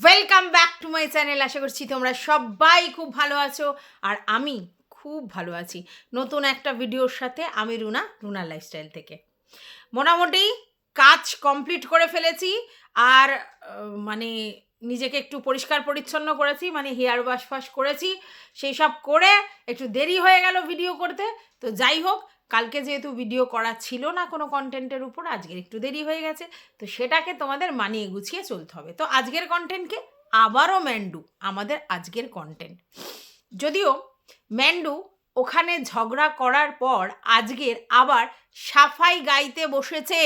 Welcome back to my channel আশা করছি তোমরা সবাই খুব ভালো আছো। আর আমি খুব ভালো আছি। নতুন একটা ভিডিওর সাথে আমি রুনা রুনা লাইফস্টাইল থেকে। মোটামুটি কাজ কমপ্লিট করে ফেলেছি। আর মানে নিজেকে একটু পরিষ্কার পরিচ্ছন্ন করেছি মানে হেয়ার ওয়াশ ফাশ করেছি। সেই সব করে একটু দেরি হয়ে গেল ভিডিও করতে। তো যাই হোক কালকে যেহেতু ভিডিও করা ছিল না কোনো কন্টেন্টের উপর, আজকের একটু দেরি হয়ে গেছে, তো সেটাকে তোমাদের মানিয়ে গুছিয়ে চলতে হবে। তো আজকের কন্টেন্টকে আবারও ম্যান্ডু আমাদের আজকের কন্টেন্ট যদিও ম্যান্ডু ওখানে ঝগড়া করার পর আজকের আবার সাফাই গাইতে বসেছে।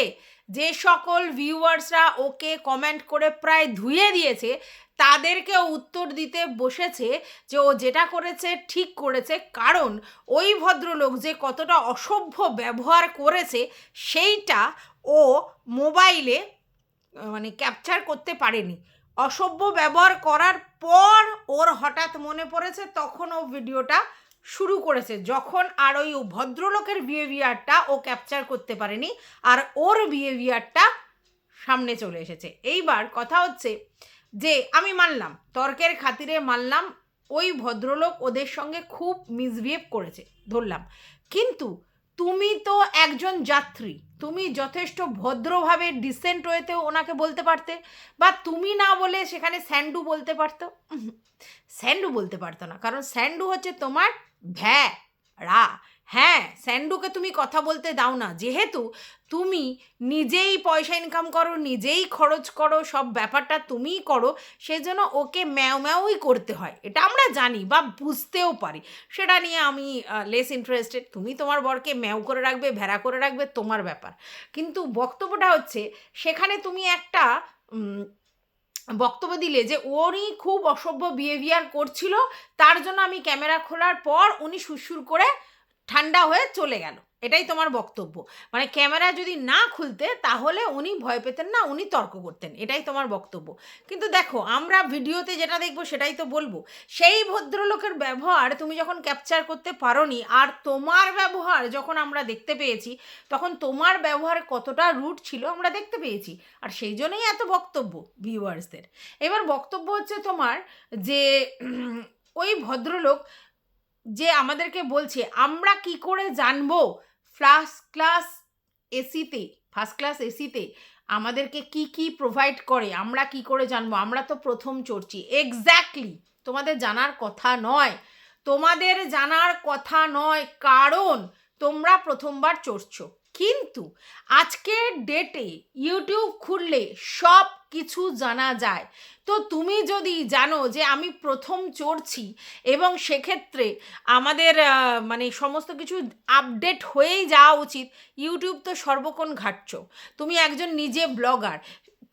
যে সকল ভিউয়ার্সরা ওকে কমেন্ট করে প্রায় ধুয়ে দিয়েছে তাদেরকে উত্তর দিতে বসেছে যে ও যেটা করেছে ঠিক করেছে। কারণ ওই ভদ্রলোক যে কতটা অসভ্য ব্যবহার করেছে, সেইটা ও মোবাইলে মানে ক্যাপচার করতে পারেনি। অসভ্য ব্যবহার করার পর ওর হঠাৎ মনে পড়েছে, তখন ও ভিডিওটা শুরু করেছে। যখন আর ওই ভদ্রলোকের বিহেভিয়ারটা ও ক্যাপচার করতে পারেনি, আর ওর বিহেভিয়ারটা সামনে চলে এসেছে। এইবার কথা হচ্ছে যে আমি মানলাম, তর্কের খাতিরে মানলাম, ওই ভদ্রলোক ওদের সঙ্গে খুব মিসবিহেভ করেছে, ধরলাম। কিন্তু তুমি তো একজন যাত্রী, তুমি যথেষ্ট ভদ্রভাবে ডিসেন্ট ওয়েতে ওনাকে বলতে পারতে, বা তুমি না বলে সেখানে স্যান্ডু বলতে পারতো? স্যান্ডু বলতে পারতো না, কারণ স্যান্ডু হচ্ছে তোমার ভ্যা, রা। হ্যাঁ স্যান্ডুকে তুমি কথা বলতে দাও না। যেহেতু তুমি নিজেই পয়সা ইনকাম করো, নিজেই খরচ করো, সব ব্যাপারটা তুমিই করো, সেজন্য ওকে ম্যাও ম্যাওই করতে হয়। এটা আমরা জানি বা বুঝতেও পারি। সেটা নিয়ে আমি লেস ইন্টারেস্টেড তুমি তোমার বরকে ম্যাও করে রাখবে, ভেড়া করে রাখবে, তোমার ব্যাপার। কিন্তু বক্তব্যটা হচ্ছে, সেখানে তুমি একটা বক্তব্য দিলে যে উনি খুব অসভ্য বিহেভিয়ার করছিল, তার জন্য আমি ক্যামেরা খোলার পর উনি সুরসুর করে ঠান্ডা হয়ে চলে গেল। এটাই তোমার বক্তব্য। মানে ক্যামেরা যদি না খুলতে, তাহলে উনি ভয় পেতেন না, উনি তর্ক করতেন। এটাই তোমার বক্তব্য। কিন্তু দেখো, আমরা ভিডিওতে যেটা দেখব, সেটাই তো বলব। সেই ভদ্রলোকের ব্যবহার তুমি যখন ক্যাপচার করতে পারোনি, আর তোমার ব্যবহার যখন আমরা দেখতে পেয়েছি, তখন তোমার ব্যবহার কতটা রুট ছিল আমরা দেখতে পেয়েছি। আর সেই জন্যই এত বক্তব্য ভিউয়ার্সদের এবার বক্তব্য হচ্ছে তোমার যে ওই ভদ্রলোক যে আমাদেরকে বলছে, আমরা কি করে জানব ফার্স্ট ক্লাস এসিতে ফার্স্ট ক্লাস এসিতে আমাদেরকে কি কি প্রোভাইড করে? আমরা কি করে জানব? আমরা তো প্রথম চড়ছি। এক্স্যাক্টলি তোমাদের জানার কথা নয়। তোমাদের জানার কথা নয় কারণ তোমরা প্রথমবার চড়ছো। কিন্তু আজকের ডেটে ইউটিউব খুললে সব কিছু জানা যায়। তো তুমি যদি জানো যে আমি প্রথম চড়ছি এবং সেক্ষেত্রে আমাদের মানে সমস্ত কিছু আপডেট হয়েই যাওয়া উচিত ইউটিউব তো সর্বক্ষণ ঘাটছ। তুমি একজন নিজে ব্লগার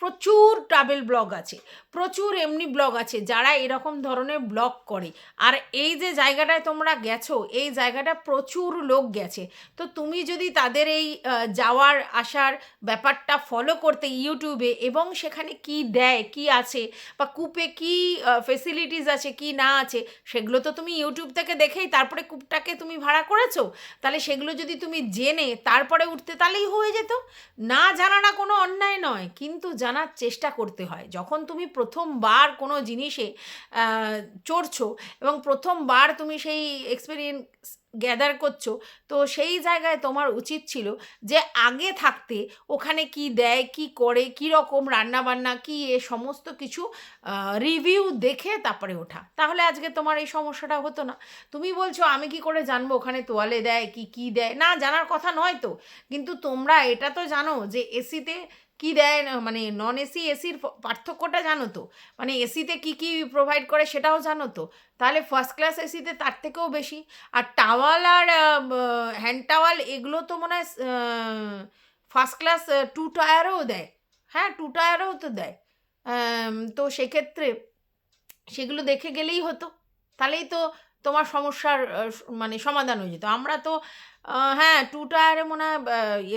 প্রচুর ট্রাভেল ব্লগ আছে, প্রচুর এমনি ব্লগ আছে যারা এরকম ধরনের ব্লগ করে। আর এই যে জায়গাটায় তোমরা গেছো, এই জায়গাটা প্রচুর লোক গেছে। তো তুমি যদি তাদের এই যাওয়ার আসার ব্যাপারটা ফলো করতে ইউটিউবে এবং সেখানে কি দেয়, কি আছে বা কূপে কি ফেসিলিটিস আছে, কি না আছে, সেগুলো তো তুমি ইউটিউব থেকে দেখেই তারপরে কূপটাকে তুমি ভাড়া করেছ, তাহলে সেগুলো যদি তুমি জেনে তারপরে উঠতে তাহলেই হয়ে যেত। না জানাটা কোনো অন্যায় নয়, কিন্তু জানার চেষ্টা করতে হয়। যখন তুমি প্রথমবার কোনো জিনিসে চড়ছো এবং প্রথমবার তুমি সেই এক্সপিরিয়েন্স গ্যাদার করছ, তো সেই জায়গায় তোমার উচিত ছিল যে আগে থাকতে ওখানে কি দেয়, কি করে, কি রকম রান্না বান্না কি এ সমস্ত কিছু রিভিউ দেখে তারপরে ওঠা। তাহলে আজকে তোমার এই সমস্যাটা হতো না। তুমি বলছো, আমি কি করে জানব ওখানে তোয়ালে দেয়, কি কি দেয়? না, জানার কথা নয় তো। কিন্তু তোমরা এটা তো জানো যে এসিতে কি দেয় মানে নন এসি এসির পার্থক্যটা জানো তো? মানে এসিতে কি কি প্রোভাইড করে সেটাও জানো তো? তাহলে ফার্স্ট ক্লাস এসিতে তার থেকেও বেশি। আর টাওয়াল আর হ্যান্ড টাওয়াল এগুলো তো মনে হয় ফার্স্ট ক্লাস টু টায়ারেও দেয়। হ্যাঁ টু টায়ারেও তো দেয়। তো সেক্ষেত্রে সেগুলো দেখে গেলেই হতো। তাহলেই তো তোমার সমস্যার মানে সমাধান হয়ে যেত। আমরা তো হ্যাঁ টু টায়ারে মনে হয়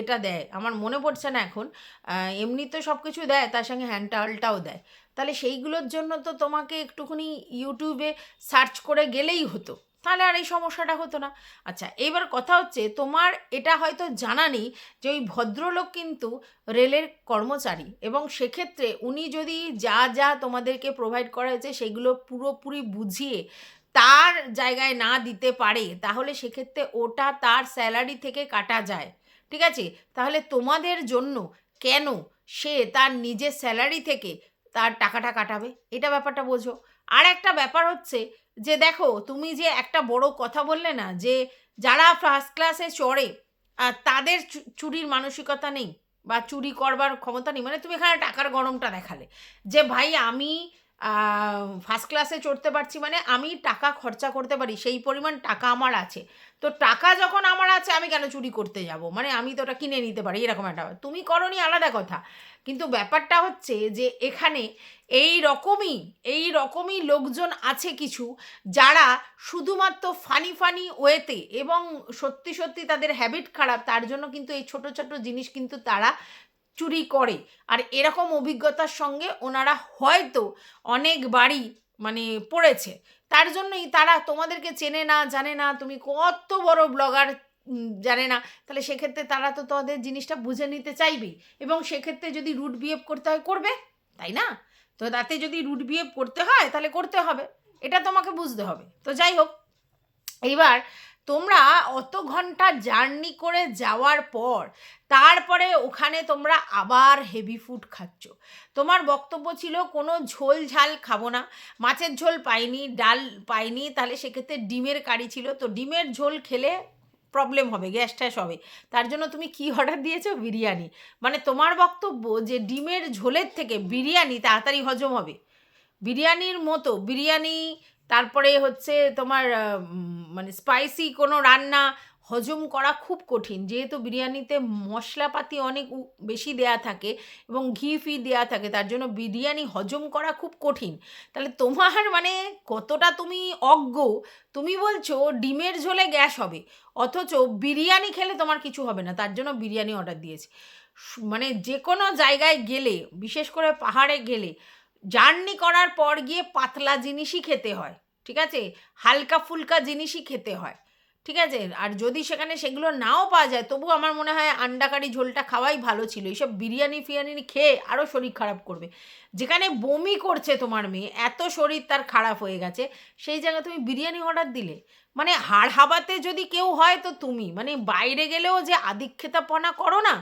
এটা দেয়। আমার মনে পড়ছে না এখন। এমনি তো সব কিছু দেয়, তার সঙ্গে হ্যান্ড টাওয়ালটাও দেয়। তাহলে সেইগুলোর জন্য তো তোমাকে একটুখানি ইউটিউবে সার্চ করে গেলেই হতো। তাহলে আর এই সমস্যাটা হতো না। আচ্ছা এবার কথা হচ্ছে, তোমার এটা হয়তো জানা নেই যে ওই ভদ্রলোক কিন্তু রেলের কর্মচারী এবং সেক্ষেত্রে উনি যদি যা যা তোমাদেরকে প্রোভাইড করা হয়েছে, সেগুলো পুরোপুরি বুঝিয়ে তার জায়গায় না দিতে পারে, তাহলে সেক্ষেত্রে ওটা তার স্যালারি থেকে কাটা যায়। ঠিক আছে? তাহলে তোমাদের জন্য কেন সে তার নিজের স্যালারি থেকে তার টাকাটা কাটাবে? এটা ব্যাপারটা বোঝো। আর একটা ব্যাপার হচ্ছে যে দেখো, তুমি যে একটা বড় কথা বললে না, যে যারা ফার্স্ট ক্লাসে চড়ে তাদের চুরির মানসিকতা নেই বা চুরি করবার ক্ষমতা নেই। মানে তুমি এখানে টাকার গরমটা দেখালে। যে ভাই, আমি ফার্স্ট ক্লাসে চড়তে পারছি মানে আমি টাকা খরচা করতে পারি, সেই পরিমাণ টাকা আমার আছে। তো টাকা যখন আমার আছে, আমি কেন চুরি করতে যাব? মানে আমি তো ওটা কিনে নিতে পারি, এরকম একটা। তুমি করনি, আলাদা কথা। কিন্তু ব্যাপারটা হচ্ছে যে, এখানে এই রকমই এই রকমই লোকজন আছে কিছু যারা শুধুমাত্র ফানি ফানি ওয়েতে এবং সত্যি সত্যি তাদের হ্যাবিট খারাপ, তার জন্য কিন্তু এই ছোট ছোট জিনিস কিন্তু তারা চুরি করে। আর এরকম অভিজ্ঞতার সঙ্গে ওনারা হয়তো অনেকবারই মানে পড়েছে। তার জন্যই তারা তোমাদেরকে চেনে না, জানে না, তুমি কত বড় ব্লগার জানে না। তাহলে সেক্ষেত্রে তারা তো তোমাদের জিনিসটা বুঝে নিতে চাইবেই এবং সেক্ষেত্রে যদি রুট বিহেভ করতে হয়, করবে। তাই না? তো তাতে যদি রুট বিহেভ করতে হয়, তাহলে করতে হবে। এটা তোমাকে বুঝতে হবে। তো যাই হোক, এইবার তোমরা অত ঘণ্টা জার্নি করে যাওয়ার পর, তারপরে ওখানে তোমরা আবার হেভি ফুড খাচ্ছ। তোমার বক্তব্য ছিল, কোনো ঝোল ঝাল খাব না। মাছের ঝোল পাইনি, ডাল পাইনি, তাহলে সেক্ষেত্রে ডিমের কারি ছিল। তো ডিমের ঝোল খেলে প্রবলেম হবে, গ্যাস ট্যাস হবে। তার জন্য তুমি কি অর্ডার দিয়েছ? বিরিয়ানি। মানে তোমার বক্তব্য যে ডিমের ঝোলের থেকে বিরিয়ানি তাড়াতাড়ি হজম হবে। বিরিয়ানির মতো, বিরিয়ানি তারপরে হচ্ছে তোমার মানে স্পাইসি কোনো রান্না হজম করা খুব কঠিন। যেহেতু বিরিয়ানিতে মশলাপাতি অনেক বেশি দেয়া থাকে এবং ঘি ফি দেয়া থাকে, তার জন্য বিরিয়ানি হজম করা খুব কঠিন। তাহলে তোমার মানে কতটা তুমি অজ্ঞ, তুমি বলছো ডিমের ঝোলে গ্যাস হবে, অথচ বিরিয়ানি খেলে তোমার কিছু হবে না, তার জন্য বিরিয়ানি অর্ডার দিয়েছি। মানে যে কোনো জায়গায় গেলে, বিশেষ করে পাহাড়ে গেলে জার্নি করার পর গিয়ে পাতলা জিনিসই খেতে হয়, ঠিক আছে? হালকা ফুলকা জিনিসই খেতে হয়, ঠিক আছে? আর যদি সেখানে সেগুলো নাও পাওয়া যায়, তবু আমার মনে হয় আন্ডাকারি ঝোলটা খাওয়াই ভালো ছিল। এইসব বিরিয়ানি ফিরিয়ানি খেয়ে আরও শরীর খারাপ করবে। যেখানে বমি করছে তোমার মেয়ে, এত শরীর তার খারাপ হয়ে গেছে, সেই জায়গায় তুমি বিরিয়ানি অর্ডার দিলে। মানে হাড় হাবাতে যদি কেউ হয় তো তুমি মানে বাইরে গেলেও যে আদিক্ষেতাপনা করো না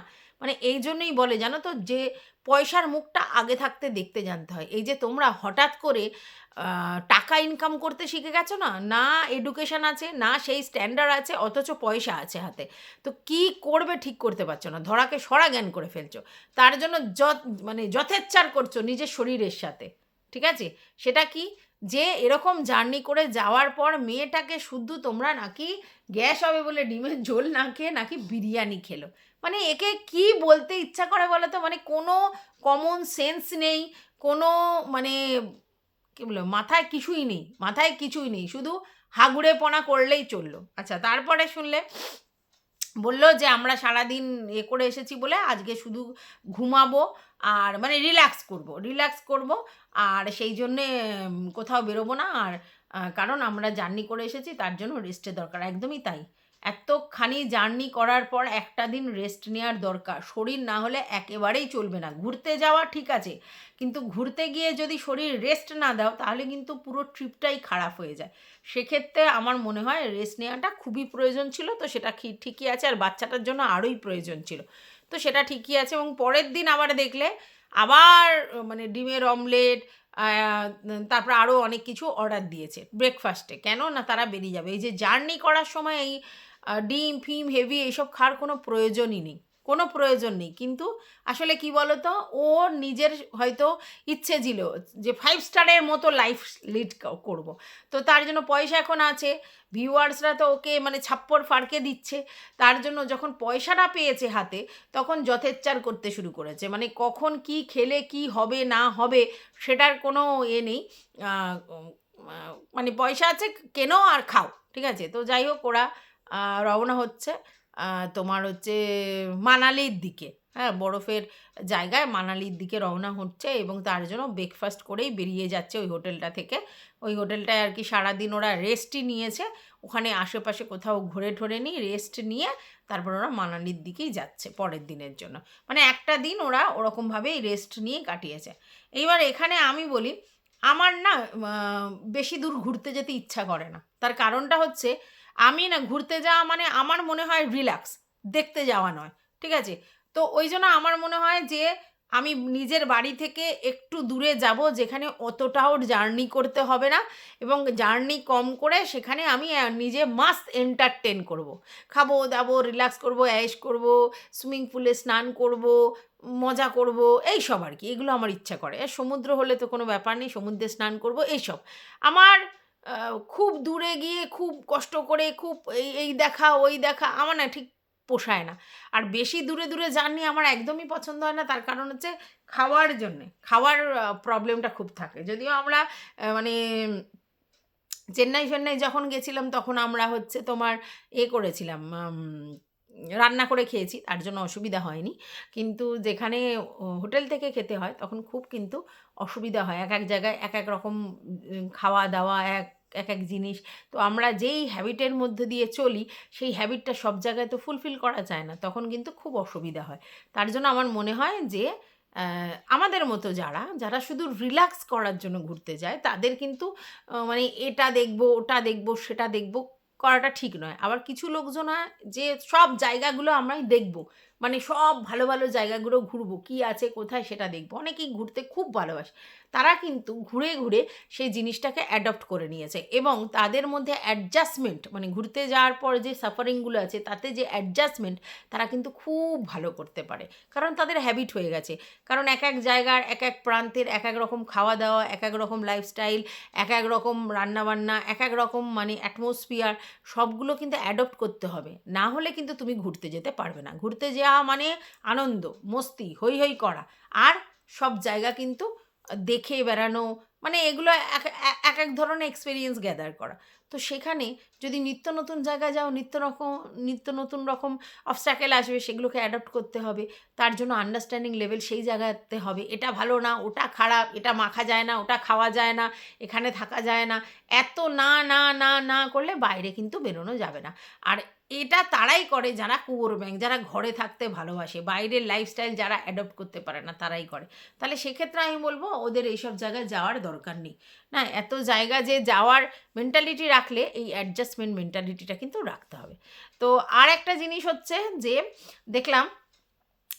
মানে এই জন্যই বলে, জানো তো? যে পয়সার মুখটা আগে থাকতে দেখতে জানতে হয়। এই যে তোমরা হঠাৎ করে টাকা ইনকাম করতে শিখে গেছো না? না এডুকেশন আছে, না সেই স্ট্যান্ডার্ড আছে, অথচ পয়সা আছে হাতে। তো কি করবে ঠিক করতে পারছ না? ধরাকে সরা জ্ঞান করে ফেলছো। তার জন্য যত মানে যথেচ্ছার করছ নিজের শরীরের সাথে। ঠিক আছে? সেটা কি? যে এরকম জার্নি করে যাওয়ার পর মেয়েটাকে শুধু তোমরা নাকি গ্যাস হবে বলে ডিমের ঝোল না খেয়ে নাকি বিরিয়ানি খেলো? মানে একে কি বলতে ইচ্ছা করে বলো তো? মানে কোনো কমন সেন্স নেই, কোনো মানে কি বলব, মাথায় কিছুই নেই, মাথায় কিছুই নেই, শুধু হাগুড়ে পনা করলেই চলল। আচ্ছা তারপরে শুনলে বলল যে আমরা সারাদিন এ করে এসেছি বলে আজকে শুধু ঘুমাবো আর মানে রিল্যাক্স করব রিল্যাক্স করব আর সেই জন্যে কোথাও বেরোবো না। আর কারণ আমরা জার্নি করে এসেছি, তার জন্য রেস্টের দরকার। একদমই তাই। এতখানি জার্নি করার পর একটা দিন রেস্ট নেওয়ার দরকার। শরীর না হলে একেবারেই চলবে না। ঘুরতে যাওয়া ঠিক আছে, কিন্তু ঘুরতে গিয়ে যদি শরীর রেস্ট না দাও, তাহলে কিন্তু পুরো ট্রিপটাই খারাপ হয়ে যায়। সেক্ষেত্রে আমার মনে হয় রেস্ট নেওয়াটা খুবই প্রয়োজন ছিল, তো সেটা ঠিকই আছে। আর বাচ্চাটার জন্য আরোই প্রয়োজন ছিল। তো সেটা ঠিকই আছে এবং পরের দিন আবার দেখলে আবার মানে ডিমের অমলেট তারপর আরও অনেক কিছু অর্ডার দিয়েছে। ব্রেকফাস্টে কেন না তারা বেরিয়ে যাবে? এই যে জার্নি করার সময় এই ডিম, ফিম, হেভি এইসব খাওয়ার কোনো প্রয়োজনই নেই। কোনো প্রয়োজন নেই। কিন্তু আসলে কি বলতো? ও নিজের হয়তো ইচ্ছে ছিল যে ফাইভ স্টারের মতো লাইফ লিড করব। তো তার জন্য পয়সা এখন আছে। ভিউয়ার্সরা তো ওকে মানে ছাপ্পর ফাড়কে দিচ্ছে। তার জন্য যখন পয়সাটা পেয়েছে হাতে, তখন যথেচ্ছার করতে শুরু করেছে। মানে কখন কি খেলে, কি হবে, না হবে, সেটার কোনো এ নেই। মানে পয়সা আছে, কেনো আর খাও, ঠিক আছে? তো যাই হোক, ওরা রওনা হচ্ছে। তোমার হচ্ছে মানালির দিকে। হ্যাঁ বরফের জায়গায় মানালির দিকে রওনা হচ্ছে এবং তার জন্য ব্রেকফাস্ট করেই বেরিয়ে যাচ্ছে ওই হোটেলটা থেকে। ওই হোটেলটায় আর কি সারাদিন ওরা রেস্টই নিয়েছে। ওখানে আশেপাশে কোথাও ঘুরে ঠরে নিয়ে রেস্ট নিয়ে তারপর ওরা মানালির দিকেই যাচ্ছে পরের দিনের জন্য। মানে একটা দিন ওরা ওরকমভাবেই রেস্ট নিয়ে কাটিয়েছে। এইবার এখানে আমি বলি আমার না বেশি দূর ঘুরতে যেতে ইচ্ছা করে না তার কারণটা হচ্ছে, আমি না ঘুরতে যাওয়া মানে আমার মনে হয় রিল্যাক্স দেখতে যাওয়া নয়, ঠিক আছে তো ওই জন্য আমার মনে হয় যে, আমি নিজের বাড়ি থেকে একটু দূরে যাব যেখানে অতটাও জার্নি করতে হবে না এবং জার্নি কম করে সেখানে আমি নিজে মাস্ট এন্টারটেন করব। খাব, দাবো রিল্যাক্স করব অ্যাশ করব সুইমিং পুলে স্নান করব মজা করব এই সব আর কি এগুলো আমার ইচ্ছা করে। সমুদ্র হলে তো কোনো ব্যাপার নেই, সমুদ্রে স্নান করব, এইসব। আমার খুব দূরে গিয়ে খুব কষ্ট করে খুব এই এই দেখা, ওই দেখা, আমার না ঠিক পোষায় না। আর বেশি দূরে দূরে জার্নি আমার একদমই পছন্দ হয় না, তার কারণ হচ্ছে খাওয়ার জন্যে, খাওয়ার প্রবলেমটা খুব থাকে। যদিও আমরা মানে চেন্নাই ফেন্নাই যখন গেছিলাম, তখন আমরা হচ্ছে তোমার এ করেছিলাম রান্না করে খেয়েছি, তার জন্য অসুবিধা হয়নি। কিন্তু যেখানে হোটেল থেকে খেতে হয়, তখন খুব কিন্তু অসুবিধা হয়। এক এক জায়গায় এক এক রকম খাওয়া দাওয়া, এক এক এক জিনিস। তো আমরা যেই হ্যাবিটের মধ্যে দিয়ে চলি, সেই হ্যাবিটটা সব জায়গায় তো ফুলফিল করা যায় না, তখন কিন্তু খুব অসুবিধা হয়। তার জন্য আমার মনে হয় যে আমাদের মতো যারা যারা শুধু রিল্যাক্স করার জন্য ঘুরতে যায়, তাদের কিন্তু মানে এটা দেখব, ওটা দেখব, সেটা দেখব করাটা ঠিক নয়। আবার কিছু লোকজন যে সব জায়গাগুলো আমরাই দেখব। মানে সব ভালো ভালো জায়গাগুলো ঘুরবো, কি আছে, কোথায় সেটা দেখব। অনেকেই ঘুরতে খুব ভালোবাসে। তারা কিন্তু ঘুরে ঘুরে সেই জিনিসটাকে অ্যাডপ্ট করে নিয়েছে এবং তাদের মধ্যে অ্যাডজাস্টমেন্ট মানে ঘুরতে যাওয়ার পর যে সাফারিংগুলো আছে, তাতে যে অ্যাডজাস্টমেন্ট তারা কিন্তু খুব ভালো করতে পারে। কারণ তাদের হ্যাবিট হয়ে গেছে। কারণ এক এক জায়গার, এক এক প্রান্তের এক এক রকম খাওয়া দাওয়া, এক এক রকম লাইফস্টাইল এক এক রকম রান্নাবান্না এক এক রকম মানে অ্যাটমসফিয়ার সবগুলো কিন্তু অ্যাডপ্ট করতে হবে। না হলে কিন্তু তুমি ঘুরতে যেতে পারবে না। ঘুরতে যাওয়া মানে আনন্দ, মস্তি হই হই করা। আর সব জায়গা কিন্তু দেখে বেড়ানো মানে এগুলো এক এক- ধরনের এক্সপিরিয়েন্স গ্যাদার করা। তো সেখানে যদি নিত্য নতুন জায়গায় যাও, নিত্য রকম, নিত্য নতুন রকম অবস্ট্যাকেল আসবে, সেগুলোকে অ্যাডপ্ট করতে হবে, তার জন্য আন্ডারস্ট্যান্ডিং লেভেল সেই জায়গাতে হবে। এটা ভালো না, ওটা খারাপ, এটা মাখা যায় না, ওটা খাওয়া যায় না, এখানে থাকা যায় না। এত না না না না করলে বাইরে কিন্তু বেরোনো যাবে না। আর এটা তারাই করে যারা কুয়োর ব্যাংক যারা ঘরে থাকতে ভালোবাসে, বাইরের লাইফস্টাইল যারা অ্যাডপ্ট করতে পারে না, তারাই করে। তাহলে সেক্ষেত্রে আমি বলব, ওদের এইসব জায়গায় যাওয়ার দরকার নেই। না, এত জায়গা যে যাওয়ার মেন্টালিটি রাখলে এই অ্যাডজাস্টমেন্ট মেন্টালিটিটা কিন্তু রাখতে হবে। তো আর একটা জিনিস হচ্ছে যে, দেখলাম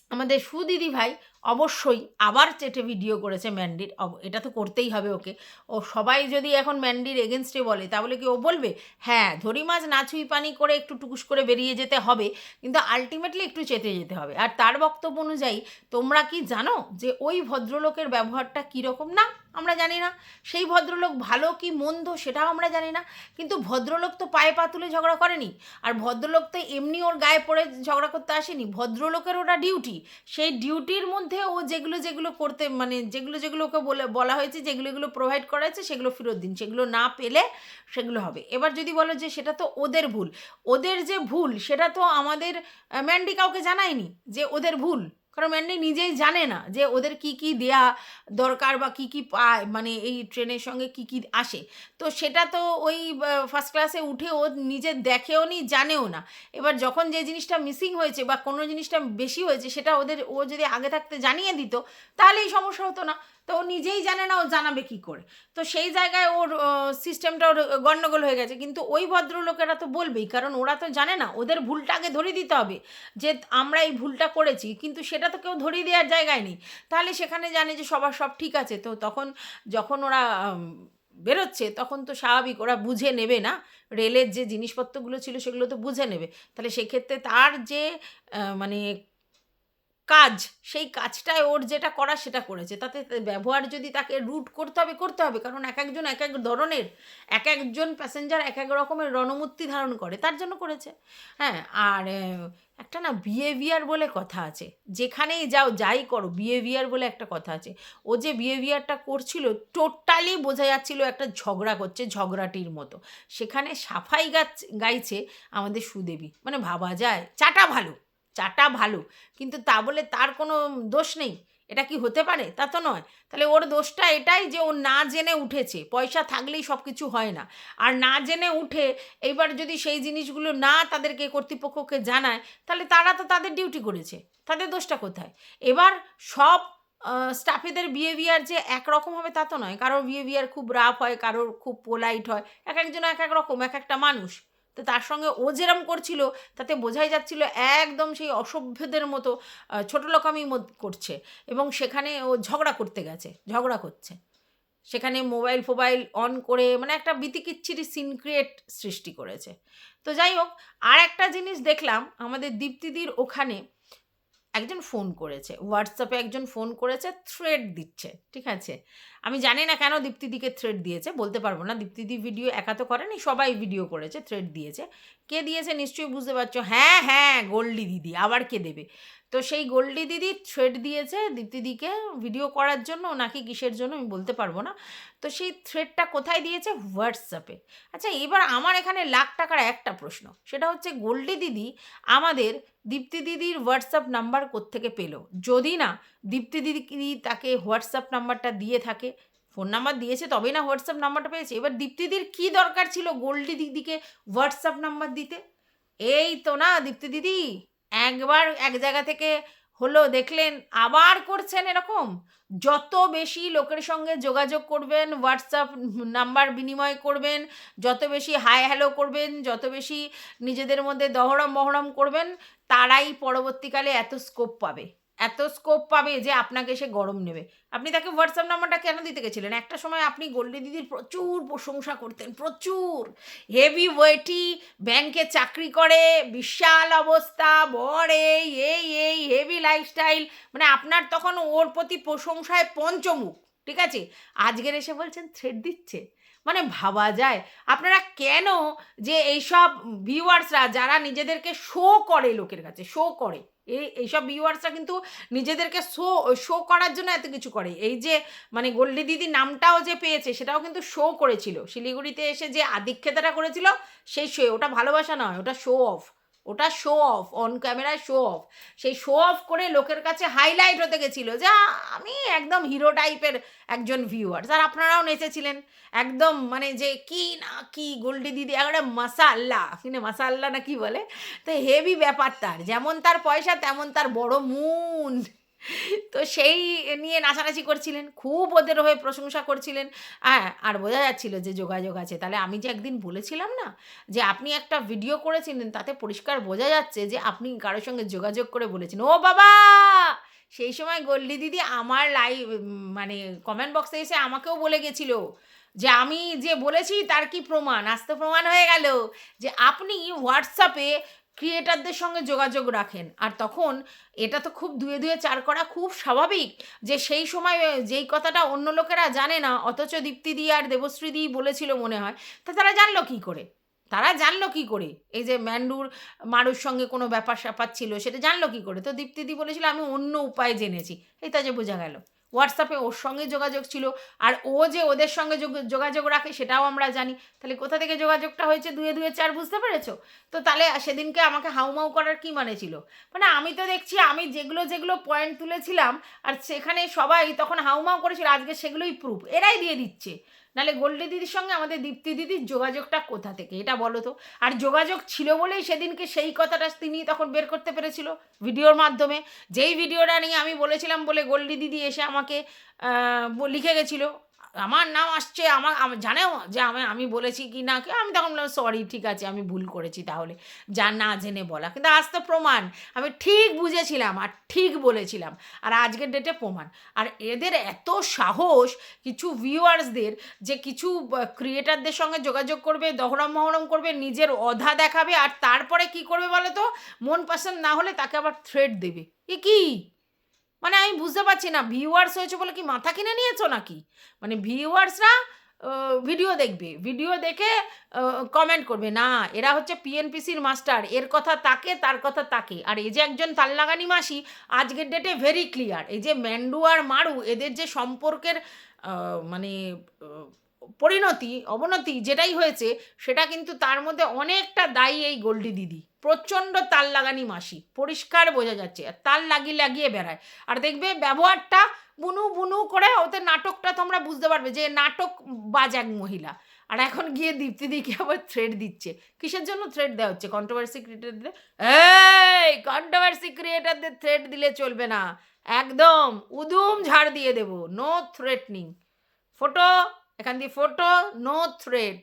আমাদের সুদিদি ভাই অবশ্যই আবার চেটে ভিডিও করেছে ম্যান্ডির এটা তো করতেই হবে ওকে। ও সবাই যদি এখন ম্যান্ডির এগেনস্টে বলে, তাহলে কি ও বলবে? হ্যাঁ ধরি মাছ নাচুই পানি করে একটু টুকুস করে বেরিয়ে যেতে হবে, কিন্তু আলটিমেটলি একটু চেতে যেতে হবে। আর তার বক্তব্য অনুযায়ী, তোমরা কি জানো যে ওই ভদ্রলোকের ব্যবহারটা কীরকম না? আমরা জানি না। সেই ভদ্রলোক ভালো কি মন্দ সেটাও আমরা জানি না। কিন্তু ভদ্রলোক তো পায়ে পা তুলে ঝগড়া করেনি। আর ভদ্রলোক তো এমনি ওর গায়ে পড়ে ঝগড়া করতে আসেনি। ভদ্রলোকের ওটা ডিউটি সেই ডিউটির মধ্যে ও যেগুলো যেগুলো করতে মানে যেগুলো যেগুলো ওকে বলে বলা হয়েছে, যেগুলো এগুলো প্রোভাইড করা হয়েছে, সেগুলো ফেরত দিন। সেগুলো না পেলে সেগুলো হবে। এবার যদি বলো যে সেটা তো ওদের ভুল। ওদের যে ভুল সেটা তো আমাদের ম্যান্ডি কাউকে জানায়নি যে ওদের ভুল। কারণ ম্যান্ডি নিজেই জানে না যে ওদের কি কি দেয়া দরকার বা কি কি পায় মানে এই ট্রেনের সঙ্গে কি কি আসে। তো সেটা তো ওই ফার্স্ট ক্লাসে উঠে ও নিজে দেখেও নি, জানেও না। এবার যখন যে জিনিসটা মিসিং হয়েছে বা কোনো জিনিসটা বেশি হয়েছে, সেটা ওদের, ও যদি আগে থাকতে জানিয়ে দিত, তাহলে এই সমস্যা হতো না। তো ও নিজেই জানে না ও জানাবে কি করে। তো সেই জায়গায় ওর সিস্টেমটা ওর গণ্ডগোল হয়ে গেছে। কিন্তু ওই ভদ্রলোকেরা তো বলবেই, কারণ ওরা তো জানে না, ওদের ভুলটা আগে ধরিয়ে দিতে হবে যে আমরা এই ভুলটা করেছি, কিন্তু সেটা তো কেউ ধরিয়ে দেওয়ার জায়গায় নেই। তাহলে সেখানে জানে যে সবার সব ঠিক আছে। তো তখন যখন ওরা বেরোচ্ছে, তখন তো স্বাভাবিক, ওরা বুঝে নেবে না। রেলের যে জিনিসপত্রগুলো ছিল সেগুলো তো বুঝে নেবে। তাহলে সেক্ষেত্রে তার যে মানে কাজ, সেই কাজটায় ওর যেটা করা সেটা করেছে। তাতে ব্যবহার যদি তাকে রুট করতে হবে করতে হবে। কারণ এক একজন এক এক ধরনের, এক একজন প্যাসেঞ্জার এক এক রকমের রণমূর্তি ধারণ করে, তার জন্য করেছে। হ্যাঁ আর একটা না বিহেভিয়ার বলে কথা আছে। যেখানেই যাও, যাই করো বিহেভিয়ার বলে একটা কথা আছে। ও যে বিহেভিয়ারটা করছিল টোটালি বোঝা যাচ্ছিল একটা ঝগড়া করছে, ঝগড়াটির মতো। সেখানে সাফাই গাছ, গাইছে আমাদের সুদেবী। মানে ভাবা যায়, চাটা ভালো। চাটা ভালো, কিন্তু তা বলে তার কোনো দোষ নেই। এটা কি হতে পারে? তা তো নয়। তাহলে ওর দোষটা এটাই যে ও না জেনে উঠেছে, পয়সা থাকলেই সব কিছু হয় না। আর না জেনে উঠে এইবার যদি সেই জিনিসগুলো না তাদেরকে কর্তৃপক্ষকে জানায়, তাহলে তারা তো তাদের ডিউটি করেছে। তাদের দোষটা কোথায়? এবার সব স্টাফেদের বিহেভিয়ার যে একরকম হবে তা তো নয়। কারোর বিহেভিয়ার খুব রাফ হয়, কারোর খুব পোলাইট হয়। এক একজন এক এক রকম, এক একটা মানুষ। তো তার সঙ্গে ও যেরম করছিল, তাতে বোঝাই যাচ্ছিল একদম সেই অসভ্যদের মতো ছোটো লোকামি করছে। এবং সেখানে ও ঝগড়া করতে গেছে, ঝগড়া করছে। সেখানে মোবাইল ফোবাইল অন করে মানে একটা বিতিকিচ্ছিরি সিন ক্রিয়েট সৃষ্টি করেছে। তো যাই হোক আর একটা জিনিস দেখলাম, আমাদের দীপ্তিদির ওখানে একজন ফোন করেছে, হোয়াটসঅ্যাপে একজন ফোন করেছে থ্রেড দিচ্ছে, ঠিক আছে? আমি জানি না কেন দীপ্তিদিকে থ্রেড দিয়েছে, বলতে পারব না। দীপ্তিদি ভিডিও একা তো করেনি, সবাই ভিডিও করেছে থ্রেড দিয়েছে। কে দিয়েছে নিশ্চয়ই বুঝতে পারছ? হ্যাঁ হ্যাঁ গোল্ডি দিদি, আবার কে দেবে? তো সেই গোল্ডি দিদি থ্রেড দিয়েছে দীপ্তিদিকে ভিডিও করার জন্য, নাকি কিসের জন্য আমি বলতে পারব না। তো সেই থ্রেডটা কোথায় দিয়েছে? হোয়াটসঅ্যাপে আচ্ছা এবার আমার এখানে লাখ টাকার একটা প্রশ্ন। সেটা হচ্ছে, গোল্ডি দিদি আমাদের দীপ্তি দিদির হোয়াটসঅ্যাপ নাম্বার কোত্থেকে পেল? যদি না, দীপ্তি দিদি তাকে হোয়াটসঅ্যাপ নাম্বারটা দিয়ে থাকে ফোন নাম্বার দিয়েছে, তবেই না হোয়াটসঅ্যাপ নাম্বারটা পেয়েছে। এবার দীপ্তিদির কী দরকার ছিল গোল্ডি দিদিকে হোয়াটসঅ্যাপ নাম্বার দিতে? এই তো না, দীপ্তি দিদি। একবার এক জায়গা থেকে হলো, দেখলেন আবার করছেন এরকম? যত বেশি লোকের সঙ্গে যোগাযোগ করবেন হোয়াটসঅ্যাপ নাম্বার বিনিময় করবেন, যত বেশি হাই হ্যালো করবেন, যত বেশি নিজেদের মধ্যে দহরম মহরম করবেন, তারাই পরবর্তীকালে এত স্কোপ পাবে। এত স্কোপ পাবে যে আপনাকে সে গরম নেবে। আপনি তাকে হোয়াটসঅ্যাপ নাম্বারটা কেন দিতে গেছিলেন? একটা সময় আপনি গোল্ডি দিদির প্রচুর প্রশংসা করতেন, প্রচুর। হেভি ওয়েটি ব্যাংকে চাকরি করে, বিশাল অবস্থা, বড় এই এই এই হেভি লাইফস্টাইল মানে আপনার তখন ওর প্রতি প্রশংসায় পঞ্চমুখ, ঠিক আছে? আজকের এসে বলছেন থ্রেড দিচ্ছে? মানে ভাবা যায়। আপনারা কেন যে এইসব ভিউয়ার্সরা যারা নিজেদেরকে শো করে লোকের কাছে শো করে এই এইসব ভিউয়ার্সরা কিন্তু নিজেদেরকে শো শো করার জন্য এত কিছু করে। এই যে মানে গোল্ডি দিদি নামটাও যে পেয়েছে, সেটাও কিন্তু শো করেছিল। শিলিগুড়িতে এসে যে আদিক্ষেতাটা করেছিল, সেই শো ওটা ভালোবাসা নয়, ওটা শো অফ ওটা শো অফ অন ক্যামেরায় শো অফ সেই শো অফ করে লোকের কাছে হাইলাইট হতে গেছিল যে, আমি একদম হিরো টাইপের একজন ভিউয়ার্স আর আপনারাও নেচেছিলেন। একদম মানে যে, কি না কি গোল্ডি দিদি একটা মাসাল্লা কিনে মাসাল্লা না কি বলে? তো হেভি ব্যাপার তার যেমন তার পয়সা, তেমন তার বড় মুন তো সেই নিয়ে নাচানাচি করছিলেন, খুব ওদের হয়ে প্রশংসা করছিলেন। হ্যাঁ আর বোঝা যাচ্ছিল যে যোগাযোগ আছে। তাহলে আমি যে একদিন বলেছিলাম না যে আপনি একটা ভিডিও করেছিলেন, তাতে পরিষ্কার বোঝা যাচ্ছে যে আপনি কারোর সঙ্গে যোগাযোগ করে বলেছেন। ও বাবা! সেই সময় গল্লি দিদি আমার লাইভ মানে কমেন্ট বক্সে এসে আমাকেও বলে গেছিল যে আমি যে বলেছি তার কি প্রমাণ? আজ তো প্রমাণ হয়ে গেল যে আপনি হোয়াটসঅ্যাপে ক্রিয়েটারদের সঙ্গে যোগাযোগ রাখেন। আর তখন এটা তো খুব ধুয়ে ধুয়ে চার করা খুব স্বাভাবিক যে সেই সময় যেই কথাটা অন্য লোকেরা জানে না, অথচ দীপ্তিদি আর দেবশ্রীদি বলেছিল মনে হয়, তা তারা জানলো কী করে? তারা জানলো কী করে? এই যে ম্যান্ডুর, মারুর সঙ্গে কোনো ব্যাপার স্যাপার ছিল, সেটা জানলো কী করে? তো দীপ্তিদি বলেছিল, আমি অন্য উপায়ে জেনেছি। এটা যে বোঝা গেল। হোয়াটসঅ্যাপে ওর সঙ্গে যোগাযোগ ছিল আর ও যে ওদের সঙ্গে যোগ- যোগাযোগ রাখে সেটাও আমরা জানি। তাহলে কোথা থেকে যোগাযোগটা হয়েছে দুয়ে দুয়ে চার বুঝতে পেরেছ? তো তাহলে সেদিনকে আমাকে হাউমাউ করার কি মানে ছিল? মানে আমি তো দেখছি আমি যেগুলো যেগুলো পয়েন্ট তুলেছিলাম আর সেখানে সবাই তখন হাউমাউ করেছিল, আজকে সেগুলোই প্রুফ এরাই দিয়ে দিচ্ছে। নাহলে গোল্ডি দিদির সঙ্গে আমাদের দীপ্তি দিদির যোগাযোগটা কোথা থেকে? এটা বলো তো। আর যোগাযোগ ছিল বলেই সেদিনকে সেই কথাটা তিনি তখন বের করতে পেরেছিল ভিডিওর মাধ্যমে। যেই ভিডিওটা নিয়ে আমি বলেছিলাম বলে গোল্ডি দিদি এসে আমাকে লিখে গেছিল আমার নাম আসছে, আমার আম- জানেও যে আমি আমি বলেছি কি না কি আমি তখন বললাম সরি ঠিক আছে, আমি ভুল করেছি তাহলে। যা না জেনে বলা। কিন্তু আজ তো প্রমাণ। আমি ঠিক বুঝেছিলাম আর ঠিক বলেছিলাম। আর আজকের ডেটে প্রমাণ। আর এদের এত সাহস, কিছু ভিউয়ার্সদের যে কিছু ক্রিয়েটারদের সঙ্গে যোগাযোগ করবে, দহরম মহরম করবে, নিজের অধা দেখাবে, আর তারপরে কি করবে বলো তো? মন পছন্দ না হলে তাকে আবার থ্রেড দেবে। এ কি? মানে আমি বুঝতে পারছি না ভিউয়ার্স হয়েছে বলে কি মাথা কিনে নিয়েছো নাকি? মানে ভিউয়ার্সরা ভিডিও দেখবে ভিডিও দেখে কমেন্ট করবে, না, এরা হচ্ছে পিএনপিসির মাস্টার এর কথা তাকে, তার কথা তাকে। আর এই যে একজন তাল্লাগানি মাসি, আজকের ডেটে ভেরি ক্লিয়ার এই যে ম্যান্ডু আর মারু, এদের যে সম্পর্কের মানে পরিণতি, অবনতি যেটাই হয়েছে, সেটা কিন্তু তার মধ্যে অনেকটা দায়ী এই গোল্ডি দিদি। প্রচণ্ড তাল লাগানি মাসি। পরিষ্কার বোঝা যাচ্ছে। আর তাল লাগিয়ে লাগিয়ে বেড়ায়। আর দেখবে ব্যবহারটা বুনু বুনু করে ওতে নাটকটা তোমরা বুঝতে পারবে যে নাটক বাজ এক মহিলা। আর এখন গিয়ে দীপ্তিদিকে আবার থ্রেড দিচ্ছে। কিসের জন্য থ্রেড দেওয়া হচ্ছে? কন্ট্রোভার্সি ক্রিয়েটারদের এই কন্ট্রোভার্সি ক্রিয়েটারদের থ্রেড দিলে চলবে না। একদম উদুম ঝাড় দিয়ে দেবো। নো থ্রেটনিং ফটো এখান দিয়ে ফটো নো থ্রেট